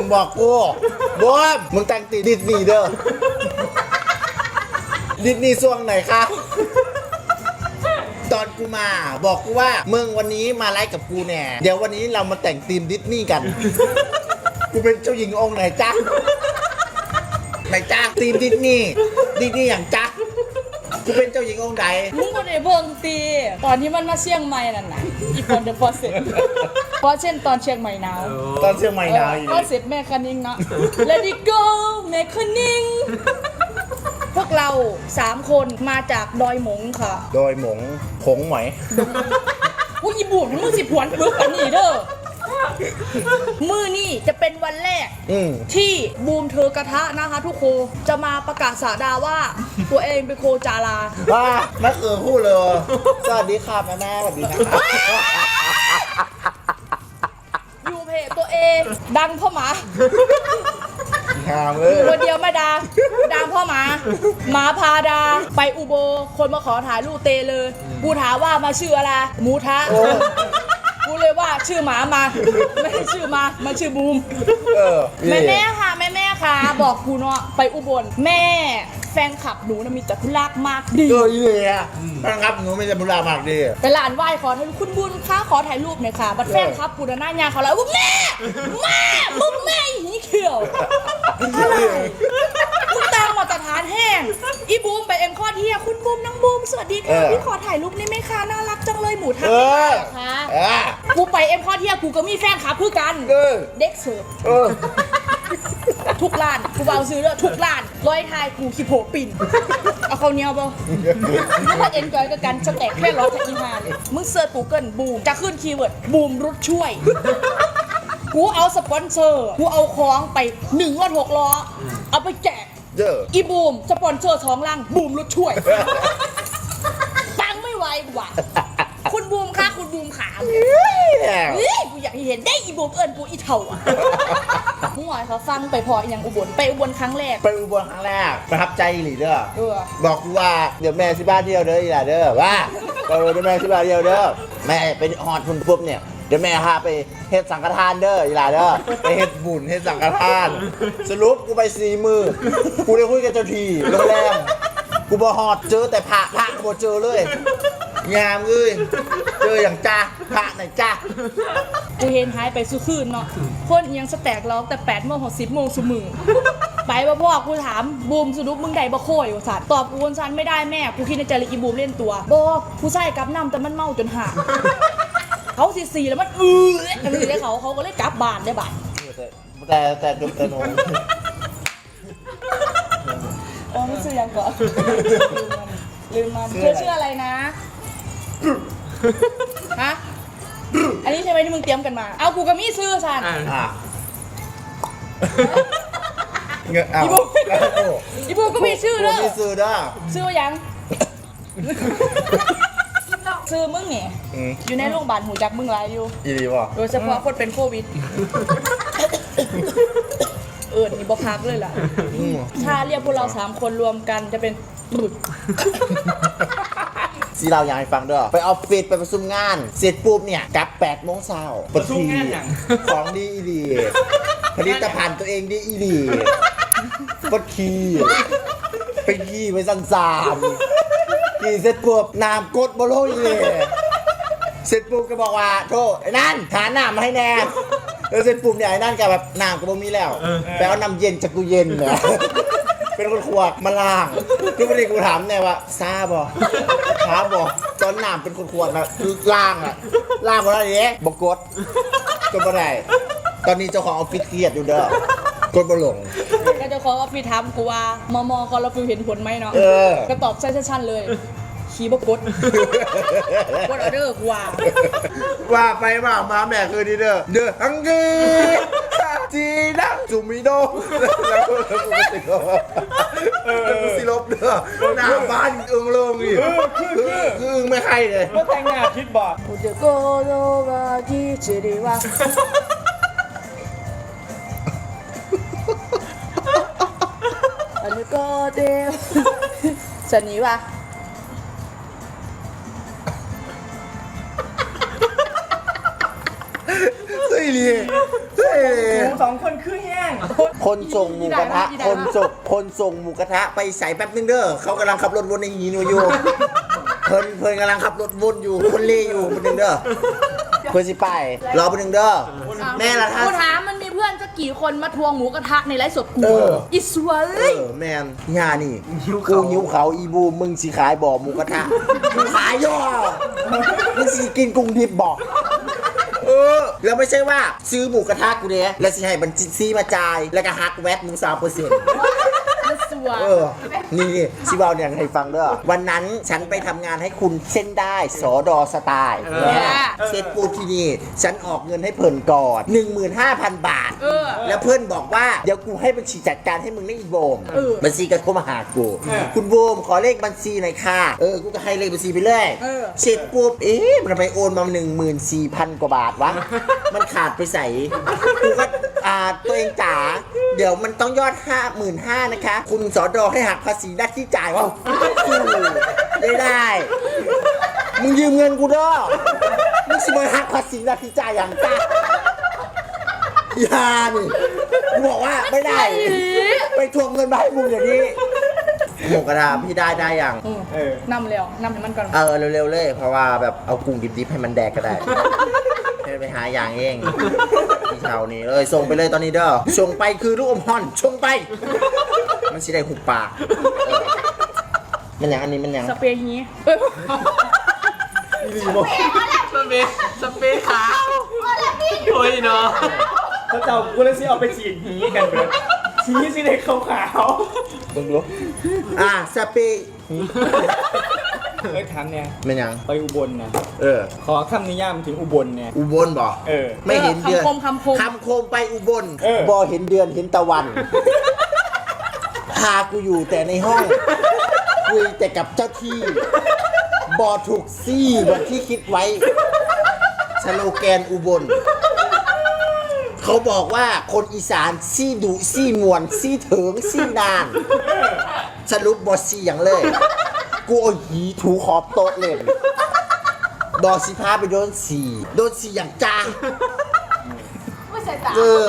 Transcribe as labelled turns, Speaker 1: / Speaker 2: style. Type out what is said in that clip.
Speaker 1: มึงบอกกูบอมมึงแต่งตีดิสนีย์เด้อดิสนีย์ช่วงไหนคะตอนกูมาบอกกูว่ามึงวันนี้มาไลฟ์กับกูแน่ เดี๋ยววันนี้เรามาแต่งธีมดิสนีย์กัน กูเป็นเจ้าหญิงองค์ไหนจ๊ะไหนจ๊ะธีมดิสนีย์ดิสนีย์อย่างจ๊ะกูเป็นเจ้าหญิงองค์ไหน
Speaker 2: มึงก็ได้เบิ่งตี ตอนที่มันมาเชียงใหม่นั่นน่ะอีฟอนเดอะฟอสเซต เพราะเช่นตอนเชียงใหม่หนาว
Speaker 1: ตอนเชียงใหม่หนาวอยู่
Speaker 2: ก็เสร็จแม่คันนิงเนาะ Let it go แม่คันนิงพวกเราสามคนมาจากดอยหมงค่ะ
Speaker 1: โดยหมงผงหมอย
Speaker 2: ผู้ญี่ปุ่นมึงสิผวนปึ๊กอันนี้เด้อมือนี่จะเป็นวันแรก
Speaker 1: อืม
Speaker 2: ที่บูมเธอกระทะนะคะ ทุกโคจะมาประกาศสาดาว่า ตัวเองเป็นโคจารา
Speaker 1: ว่าไม่เคยพูดเลย สวัสดีครับแม่แม่สวัสดีนะครับ
Speaker 2: อยู่เพจตัวเอง ดังพ่อหมา
Speaker 1: งามเล
Speaker 2: อยยู่คนเดียวไม่ดาดังพ่อหมา หมาพาดา ไปอุโบ คนมาขอถ่ายรูปเตเลย กูถามว่ามาชื่ออะไร หมูทะ
Speaker 1: โอ้
Speaker 2: กูเลยว่าชื่อหมามา ไม่ใช่ชื่อมา มันชื่อบูม
Speaker 1: เออ
Speaker 2: แม่แม่ค่ะ แม่แม่ค่ะ บอกกูเนาะไปอุบลแม่ แฟนคลับหนูนะมีแต่คุณรักมากดี
Speaker 1: เออยี่เลยอะนะครับหนูไม่จะบุรามากดี
Speaker 2: ไปหลานไหว้ขอถ่ายรูปคุณบุญค่ะขอถ่ายรูปหน่อยค่ะ บัดแฟนครับกูนะหน้ายาเขาแล้วว่าแม่ แม่มึงแม่หีเขียวอะไรมึงตั้งมาตรฐานแห้ง อีบูมไปเอ็มข้อเที่ยคุณบูมน้องบูมสวัสดีค่ะพี่ขอถ่ายรูปได้ไหมคะน่ารักจังเลยหมูทะ
Speaker 1: เออ
Speaker 2: ค่ะ
Speaker 1: เออ
Speaker 2: กูไปเอ็มข้อเที่ยกูก็มีแฟนคลับเพื่อกัน
Speaker 1: เออ
Speaker 2: เด็กเสิร์ฟ
Speaker 1: เออ
Speaker 2: ทุกร้านกูเบาซื้อเลยทุกร้านร้อยทายกูขี้โผปิ่นเอาข้าวเหนียวเปล่าถ้าเอ็นจอยกับกันสแต็กแค่ร้อยจากอีฮาเลยมึงเสิร์ชกูเกิลบูมจะขึ้นคีย์เวิร์ดบูมรุดช่วย กูเอาสปอนเซอร์ กูเอาของไปหนึ่งรถหกล้อ เอาไปแจก
Speaker 1: เด้อ
Speaker 2: อีบูมสปอนเซอร์ท้องล่างบูมรุดช่วย ปังไม่ไหวว่ะคุณบูมค่ะ คุณบูมขาเฮ้ยกูอยากเห็นได้อีบูมเอิญกูอีเถ่าอะมึง หน่อยเขาฟังไปพออีหยังอุบลไปอุบลครั้งแรก
Speaker 1: ไปอุบลครั้งแรกประทับใจหลีเด้อ
Speaker 2: เออ
Speaker 1: บอกกูว่าเดี๋ยวแม่สิบ้านเที่ยวเด้ออีหล่าเด้อว่าเออเดี๋ยวแม่สิบ้านเที่ยวเด้อแม่ไปฮอดคุณปุ๊บเนี่ยเดี๋ยวแม่พาไปเฮ็ดสังฆทานเด้ออีหล่าเด้อไปเฮ็ดบุญเฮ็ดสังฆทาน สรุปกูไปสีมือกูได้คุยกับเจ้าทีโรงแรมกูบ่ฮอดเจอแต่พระพระกูบ่เจอเลยงามเลยเจ ออย่างจ้าพระไหนจ้า
Speaker 2: กูเห็นหายไปสุคืนเนาะคนอิหยังสแต็กเราแต่8โมงหกสิบโมงสุมือไปบ่พ่อกูถามบูมสรุปมึงได้บ่โคยว่าสัตว์ตอบกูวันซันไม่ได้แม่กูคิดในใจเลยอีบูมเล่นตัวบอกผู้ชายกับน้ำแต่มันเมาจนหาเขาสีสีแล้วมันเออกันเลยเขาเขาก็เลยกลับบ้านได้บ่าย
Speaker 1: แต่แต่แต่แต่หนู
Speaker 2: เออไม่ชื่อยังก่อนลืมมันลืมมันเธอชื่ออะไรนะ ฮะ อันนี้ใช่ไหมที่มึงเตรียมกันมา เอากูก็มีซื้อสัน
Speaker 3: อะ
Speaker 1: อะเงนเอา
Speaker 2: อีบู
Speaker 1: โอ้
Speaker 2: อีบูก็มีชื่อ
Speaker 1: กู
Speaker 2: เด้อ
Speaker 1: มีซื้อเด้อ
Speaker 2: ซื้อว่ายัง ซื้อมึงเนี่ย
Speaker 1: อืม
Speaker 2: อยู่ในโรงพยาบาลหูจักมึงหลายอยู่
Speaker 1: อีดีป่ะ
Speaker 2: โดยเฉพาะคนเป็นโควิด เออนี่บอกพักเลยล่ะ
Speaker 1: อืม
Speaker 2: ถ้าเรียกพวกเราสามคนรวมกันจะเป็นปึก
Speaker 1: สีเราอยากให้ฟังเด้อไปออฟฟิศไปประชุมงาน เสร็จปุ๊บเนี่ยกลับ8โมงเช้า
Speaker 3: ประชุมงานหยัง
Speaker 1: ของดีอีดีผลิตภัณฑ์ตัวเองดีอีดีปดขี้ไปขี้ไปสันสามขี้เสร็จปุ๊บน้ำกดบโลอีเลยเสร็จปุ๊บก็บอกว่าโทษไอ้นั่นหาน้ำมาให้แน่แล้วเสร็จปุ๊บเนี่ยไอ้นั่นก็แบบน้ำก็บ่มีแล้วแปลว่าน้ำเย็นจากกูเย็นเนี่ย เป็นคนขวดมาล้างทุกวันนี้กูถามเนี่ยว่าซาบอถามบอตอนน้ำเป็นคนขวดนะคือล้างอะล้างมาแล้วเนี่ยบอกกดกดบ่ได้ตอนนี้เจ้าของออฟฟิศเครียดอยู่เด้อกดบ่ลง
Speaker 2: ก็จะขอออฟฟิศถามกูว่ามอมอคอร์ฟิวเห็นผลไหมเนาะ
Speaker 1: เออ
Speaker 2: ก็ตอบสั้นๆเลยขี่บกดกดออเดอร์กูว่า
Speaker 1: ว่าไปว่ามาแม่คือดีเด้อเด้อฮังกี จีนังจูมิโดแล้วกูก็สิลบแล้วกูสิลบเด้อหน้าบ้านเอึ้งลงอีกคือคือไม่ใครเลย
Speaker 3: ก็แต่งงานคิดบอก
Speaker 2: กูจะโกโดกาจิจิริวะอันนี้ก็เดวสันนี้วะ
Speaker 1: เฮ้ยลีเฮ้ย
Speaker 3: หนูสองคนคือแห้ง
Speaker 1: คนส่งหมูกระทะ
Speaker 2: อีได้
Speaker 1: คน
Speaker 2: ละ
Speaker 1: ส่งคนส่งหมูกระทะไปใส่แป๊บนึงเด้อเขากำลังขับรถวนในหีนูอยู่ เพิ่นเพิ่นกำลังขับรถวนอยู่คนเล่อยู่แป๊บนึงเด้อเพิ่นสิไปรอแป๊บนึงเด้อแม่ละท่า
Speaker 2: กูถามมันมีเพื่อนสักกี่คนมาทวงหมูกระทะในไลฟ์สดกู
Speaker 1: เออ
Speaker 2: อีสวย
Speaker 1: เออแมนย่านี่กูหิวเขาอีบูมึงสิขายบ่อหมูกระทะกูขายย่อมึงสิกินกุ้งดิบบอกเออ แล้วไม่ใช่ว่าซื้อหมูกระทะกูเด้แล้วสิให้บัญชีซีมาจ่าย แล้วก็หักแวตมึงสามเปอร์เซ็นต์
Speaker 2: อีสวย
Speaker 1: เออ นี่นี่ชิบาวเนี่ยให้ฟังเด้อวันนั้นฉันไปทำงานให้คุณเส้นได้สอดอสไตล์
Speaker 3: เออ
Speaker 1: เสร็จปูที่นี่ ฉันออกเงินให้เพิ่นก่อน15,000 บาท
Speaker 2: เออ
Speaker 1: แล้วเพื่อนบอกว่า เดี๋ยวกูให้บัญชีจัดการให้มึงได้อีโบม
Speaker 2: เออ
Speaker 1: บัญชีก็โทรมาหากู
Speaker 3: เออ
Speaker 1: คุณโบมขอเลขบัญชีหน่อยค่ะ เออ กูก็ให้เลขบัญชีไปเลย
Speaker 2: เออ
Speaker 1: เสร็จปุ๊บ เอ๊ะ มันไปโอนมา14,000กว่าบาทวะ มันขาดไปใส่ กูก็อ่าตัวเองจ๋า เดี๋ยวมันต้องยอด55,000นะคะ คุณสอดอให้หักภาษีหน้าที่จ่ายวะกูไม่ได้ มึงยืมเงินกูเด้อมึงสิมาหักภาษีหน้าที่จ่ายอย่างจ้าอย่านี่กูบอกว่าไม่ได้ ไปทวงเงินมาให้มึงเดี๋ยวนี้หมูกระทะพี่ได้ได้ยัง
Speaker 3: เออ นำ
Speaker 2: เร็วนำให้มันก่อน
Speaker 1: เออเร็วๆเลย เพราะว่าแบบเอากุ้งดิบๆให้มันแดกก็ได้ให้ไปหาอย่างเองพี่เชานี่เลยส่งไปเลยตอนนี้เด้อส่งไปคือลูกอมฮอนส่งไป มันสิได้หุบปากเออมันอย่างอันนี้มันอย่าง
Speaker 2: สเปรย์ฮีเอ้ย
Speaker 4: สเปรย์สเปรย์ขาวโอ้ยเนาะ
Speaker 3: เขาเจ้ากูเลยสิเอาไปฉีดหีกันเลยฉีดสิเด็กขาว
Speaker 1: มึงรู้อะสเปรย์
Speaker 3: ๆเอ้ยถามเนี่ย
Speaker 1: มันอย่าง
Speaker 3: ไปอุบลนะ
Speaker 1: เออ
Speaker 3: ขอคำนิยามถึงอุบลเนี่ย
Speaker 1: อุบลบ่
Speaker 3: เออ
Speaker 1: ไม่เห็นเดือน
Speaker 2: คำคมคำคม
Speaker 1: คำโคมไปอุบล
Speaker 3: เออ
Speaker 1: บอเห็นเดือนเห็นตะวัน พากูอยู่แต่ในห้อง คุยแต่กับเจ้าที่บอถูกซี่เหมือนที่คิดไว้สโลแกนอุบล เขาบอกว่าคนอีสานซี่ดุซี่มวน ซี่เถิงซี่นาน สรุปบอซี่อย่างเลย กูเอาหีถูขอบโต๊ะเล่นบอสิพาไปโดนสีโดนสีอย่างจ้า
Speaker 2: ไม่ใส่ตา
Speaker 1: เออ